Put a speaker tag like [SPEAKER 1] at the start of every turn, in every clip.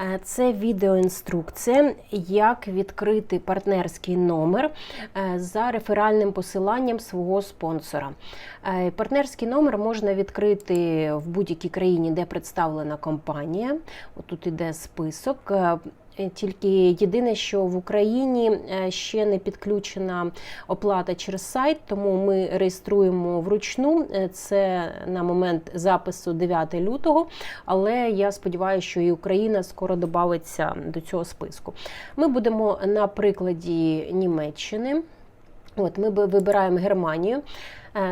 [SPEAKER 1] Е, Це відеоінструкція, як відкрити партнерський номер е, за реферальним посиланням свого спонсора. Е, Партнерський номер можна відкрити в будь-якій країні, де представлена компанія. Тут іде список. Е, Тільки єдине, що в Україні е, ще не підключена оплата через сайт, тому ми реєструємо вручну. Е, Це на момент запису 9 лютого. Але я сподіваюся, що і Україна скоро додається до цього списку. Ми будемо на прикладі Німеччини. От ми би- вибираємо Германію.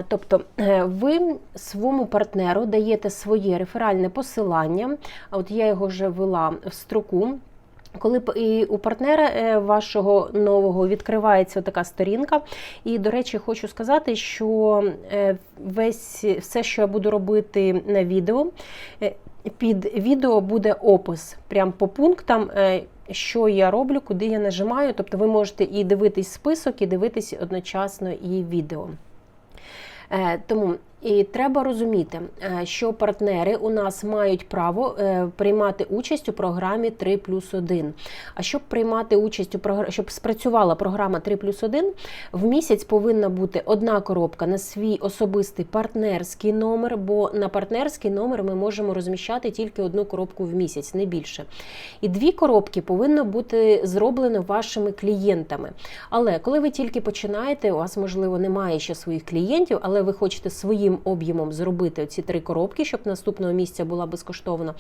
[SPEAKER 1] Тобто ви своєму партнеру даєте своє реферальне посилання. От я його вже ввела в строку. Коли і у партнера е, вашого нового відкривається така сторінка, і до речі, хочу сказати, що е, весь все, що я буду робити на відео, е, під відео буде опис прям по пунктам. Що я роблю, куди я нажимаю, тобто ви можете і дивитись список, і дивитись одночасно і відео. Тому і треба розуміти, е, що партнери у нас мають право е, приймати участь у програмі 3 плюс 1. А щоб приймати участь у програмі, щоб спрацювала програма 3 плюс 1, в місяць повинна бути одна коробка на свій особистий партнерський номер, бо на партнерський номер ми можемо розміщати тільки одну коробку в місяць, не більше. І дві коробки повинно бути зроблено вашими клієнтами. Але коли ви тільки починаєте, у вас, можливо, немає ще своїх клієнтів, але ви хочете своїм об'ємом зробити ці три коробки, щоб наступного місця була безкоштовно,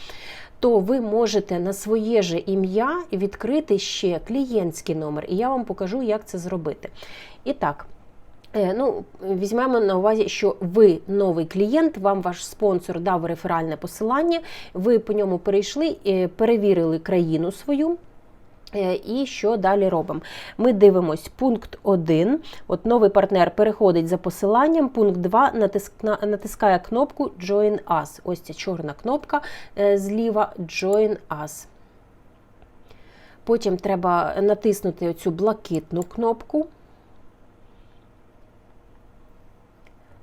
[SPEAKER 1] то ви можете на своє же ім'я відкрити ще клієнтський номер. І я вам покажу, як це зробити. І так. Е, Ну, візьмемо на увазі, що ви новий клієнт, вам ваш спонсор дав реферальне посилання, ви по ньому перейшли, е, перевірили країну свою. Е, І що далі робимо? Ми дивимось пункт 1. От новий партнер переходить за посиланням. Пункт 2 натискна- натискає кнопку Join Us. Ось ця чорна кнопка е, зліва Join Us. Потім треба натиснути оцю блакитну кнопку.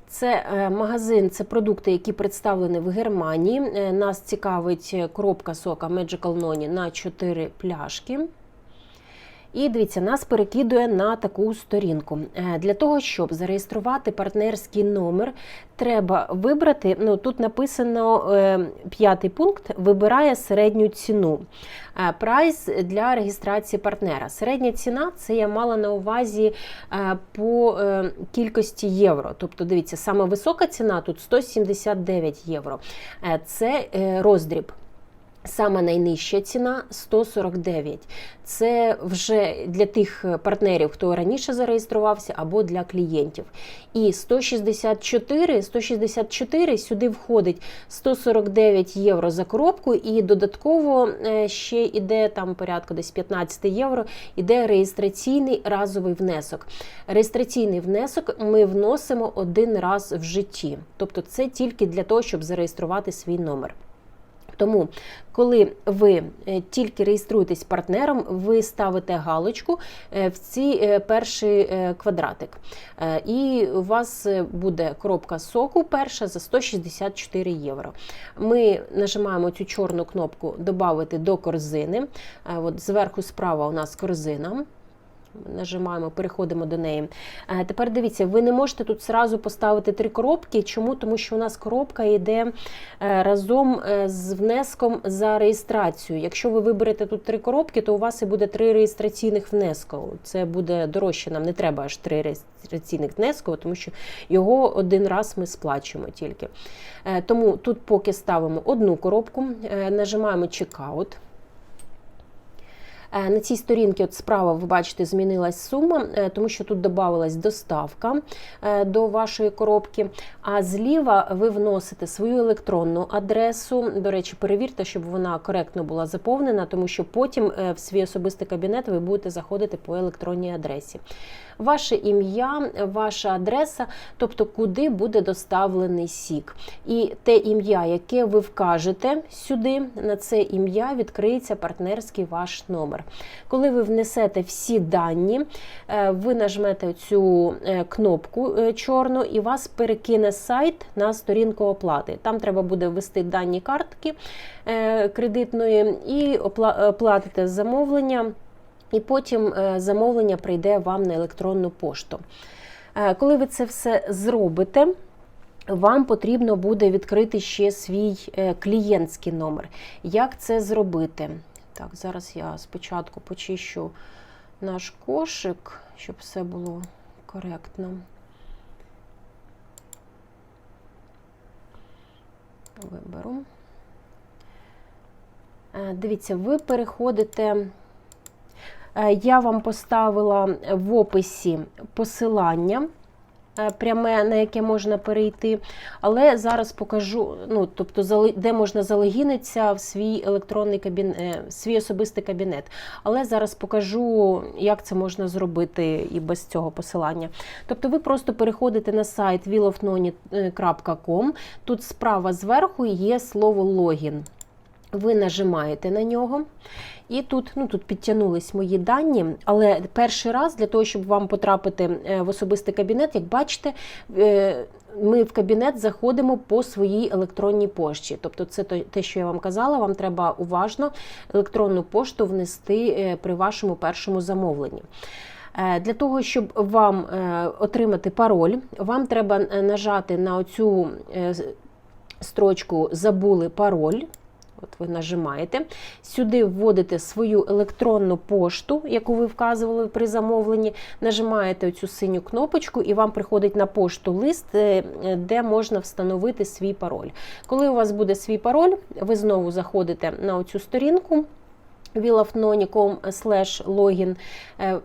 [SPEAKER 1] Це е, магазин, це продукти, які представлені в Германії. Е, Нас цікавить коробка сока Magical Noni на 4 пляшки. І дивіться, нас перекидує на таку сторінку. Е, Для того, щоб зареєструвати партнерський номер, треба вибрати. Ну тут написано е, п'ятий пункт: вибирає середню ціну. Е, Прайс для реєстрації партнера. Середня ціна це я мала на увазі по кількості євро. Тобто, дивіться, саме висока ціна тут 179 євро. Це роздріб. Саме найнижча ціна 149. Це вже для тих партнерів, хто раніше зареєструвався, або для клієнтів. І 164, 164 сюди входить 149 євро за коробку, і додатково е, ще йде там порядку десь 15 євро. Іде реєстраційний разовий внесок. Реєстраційний внесок ми вносимо один раз в житті. Тобто, це тільки для того, щоб зареєструвати свій номер. Тому, коли ви е, тільки реєструєтесь партнером, ви ставите галочку е, в цей е, перший квадратик. І у вас буде коробка соку перша за 164 євро. Ми нажимаємо цю чорну кнопку Добавити до корзини. От зверху справа у нас корзина. Нажимаємо, переходимо до неї. Е, Тепер дивіться, ви не можете тут зразу поставити три коробки. Чому? Тому що у нас коробка йде е, разом е, з внеском за реєстрацію. Якщо ви виберете тут три коробки, то у вас і буде три реєстраційних внеска. Це буде дорожче. Нам не треба аж три реєстраційних внеска, тому що його один раз ми сплачуємо тільки. Тому тут поки ставимо одну коробку, нажимаємо чекаут. Е, На цій сторінці от справа ви бачите, змінилась сума, е, тому що тут додавалась доставка е, до вашої коробки. А зліва ви вносите свою електронну адресу. До речі, перевірте, щоб вона коректно була заповнена, тому що потім в свій особистий кабінет ви будете заходити по електронній адресі. Ваше ім'я, ваша адреса, тобто куди буде доставлений сік. І те ім'я, яке ви вкажете сюди, на це ім'я відкриється партнерський ваш номер. Коли ви внесете всі дані, е, ви нажмете цю е, кнопку е, чорну і вас перекине сайт на сторінку оплати. Там треба буде ввести дані картки кредитної і опла- оплатите замовлення. І потім замовлення прийде вам на електронну пошту. Коли ви це все зробите, вам потрібно буде відкрити ще свій клієнтський номер. Як це зробити? Так, зараз я спочатку почищу наш кошик, щоб все було коректно. Виберу. Е, Дивіться, ви переходите. Е, Я вам поставила в описі посилання пряме, на яке можна перейти, але зараз покажу, ну, тобто, де можна залогінитися в свій електронний кабінет, свій особистий кабінет. Але зараз покажу, як це можна зробити і без цього посилання. Тобто ви просто переходите на сайт willofnoni.com, тут справа зверху є слово логін. Ви нажимаєте на нього, і тут ну, тут підтягнулись мої дані, але перший раз для того, щоб вам потрапити е, в особистий кабінет, як бачите, е, ми в кабінет заходимо по своїй електронній пошті. Тобто, це те, що я вам казала, вам треба уважно електронну пошту внести е, при вашому першому замовленні. Для того, щоб вам отримати пароль, вам треба нажати на оцю строчку Забули пароль. От ви нажимаєте. Сюди вводите свою електронну пошту, яку ви вказували при замовленні. Нажимаєте цю синю кнопочку, і вам приходить на пошту лист, е, де можна встановити свій пароль. Коли у вас буде свій пароль, ви знову заходите на оцю сторінку login, е,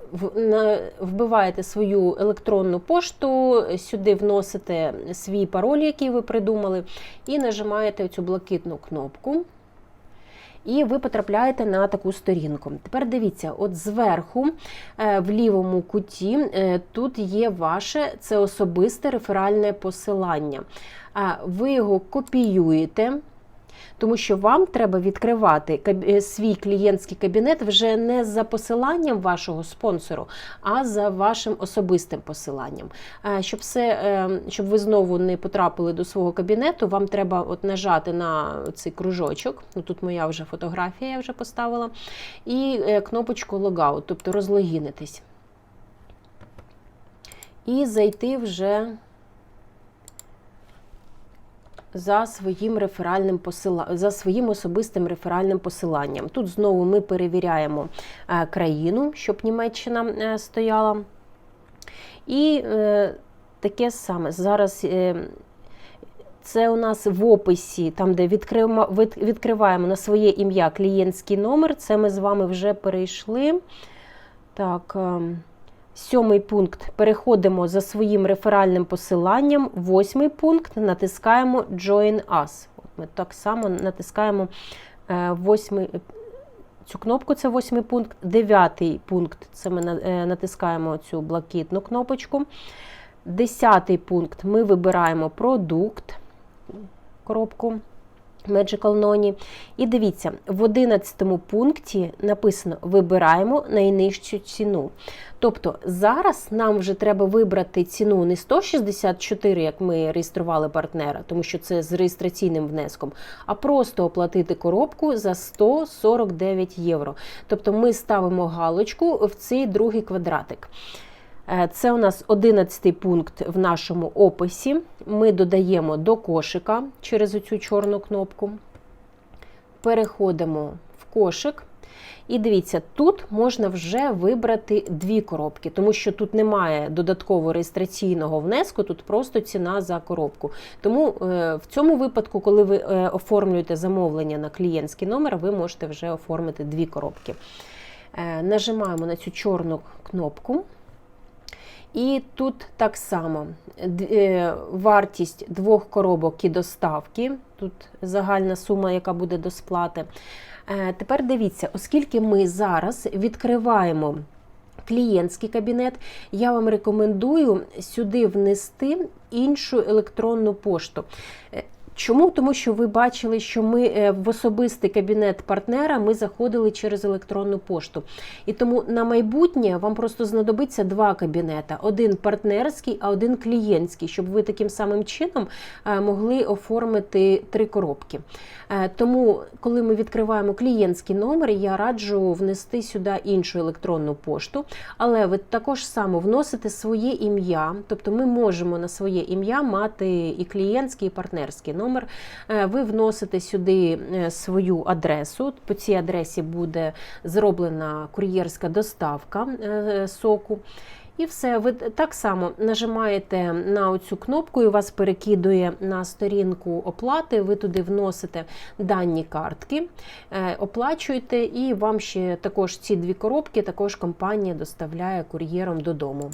[SPEAKER 1] вбиваєте свою електронну пошту, сюди вносите свій пароль, який ви придумали, і нажимаєте цю блакитну кнопку. І ви потрапляєте на таку сторінку. Тепер дивіться, от зверху, е, в лівому куті, е, тут є ваше це особисте реферальне посилання. Ви його копіюєте. Тому що вам треба відкривати е, свій клієнтський кабінет вже не за посиланням вашого спонсору, а за вашим особистим посиланням. Е, Щоб все, е, щоб ви знову не потрапили до свого кабінету, вам треба от нажати на цей кружочок. Ну тут моя вже фотографія, я вже поставила, і кнопочку логаут, тобто розлогінитись. І зайти вже за своїм реферальним посила... за своїм особистим реферальним посиланням. Тут знову ми перевіряємо е, країну, щоб Німеччина е, стояла. І е, таке саме. Зараз це у нас в описі, там, де відкриваємо на своє ім'я клієнтський номер. Це ми з вами вже перейшли. Так. Сьомий пункт переходимо за своїм реферальним посиланням. Восьмий пункт натискаємо Join Us. Ми так само натискаємо е, восьмий, цю кнопку, це восьмий пункт. Дев'ятий пункт це ми е, натискаємо цю блакитну кнопочку. Десятий пункт ми вибираємо продукт, коробку. Magical Noni. І дивіться, в 11 пункті написано вибираємо найнижчу ціну. Тобто зараз нам вже треба вибрати ціну не 164, як ми реєстрували партнера, тому що це з реєстраційним внеском, а просто оплатити коробку за 149 євро. Тобто ми ставимо галочку в цей другий квадратик. Е, Це у нас 11 пункт в нашому описі. Ми додаємо до кошика через оцю чорну кнопку. Переходимо в кошик. І дивіться, тут можна вже вибрати дві коробки, тому що тут немає додаткового реєстраційного внеску, тут просто ціна за коробку. Тому е, в цьому випадку, коли ви е, оформлюєте замовлення на клієнтський номер, ви можете вже оформити дві коробки. Нажимаємо на цю чорну кнопку. І тут так само е, вартість двох коробок і доставки. Тут загальна сума, яка буде до сплати. Е, Тепер дивіться, оскільки ми зараз відкриваємо клієнтський кабінет, я вам рекомендую сюди внести іншу електронну пошту. Чому? Тому що ви бачили, що ми е, в особистий кабінет партнера ми заходили через електронну пошту. І тому на майбутнє вам просто знадобиться два кабінета: один партнерський, а один клієнтський, щоб ви таким самим чином е, могли оформити три коробки. Е, Тому, коли ми відкриваємо клієнтський номер, я раджу внести сюди іншу електронну пошту, але ви також само вносите своє ім'я, тобто ми можемо на своє ім'я мати і клієнтський, і партнерський номер. Е, Ви вносите сюди е, свою адресу. По цій адресі буде зроблена кур'єрська доставка е, соку. І все, ви так само нажимаєте на оцю кнопку, і вас перекидує на сторінку оплати. Ви туди вносите дані картки, оплачуєте, і вам ще також ці дві коробки також компанія доставляє кур'єром додому.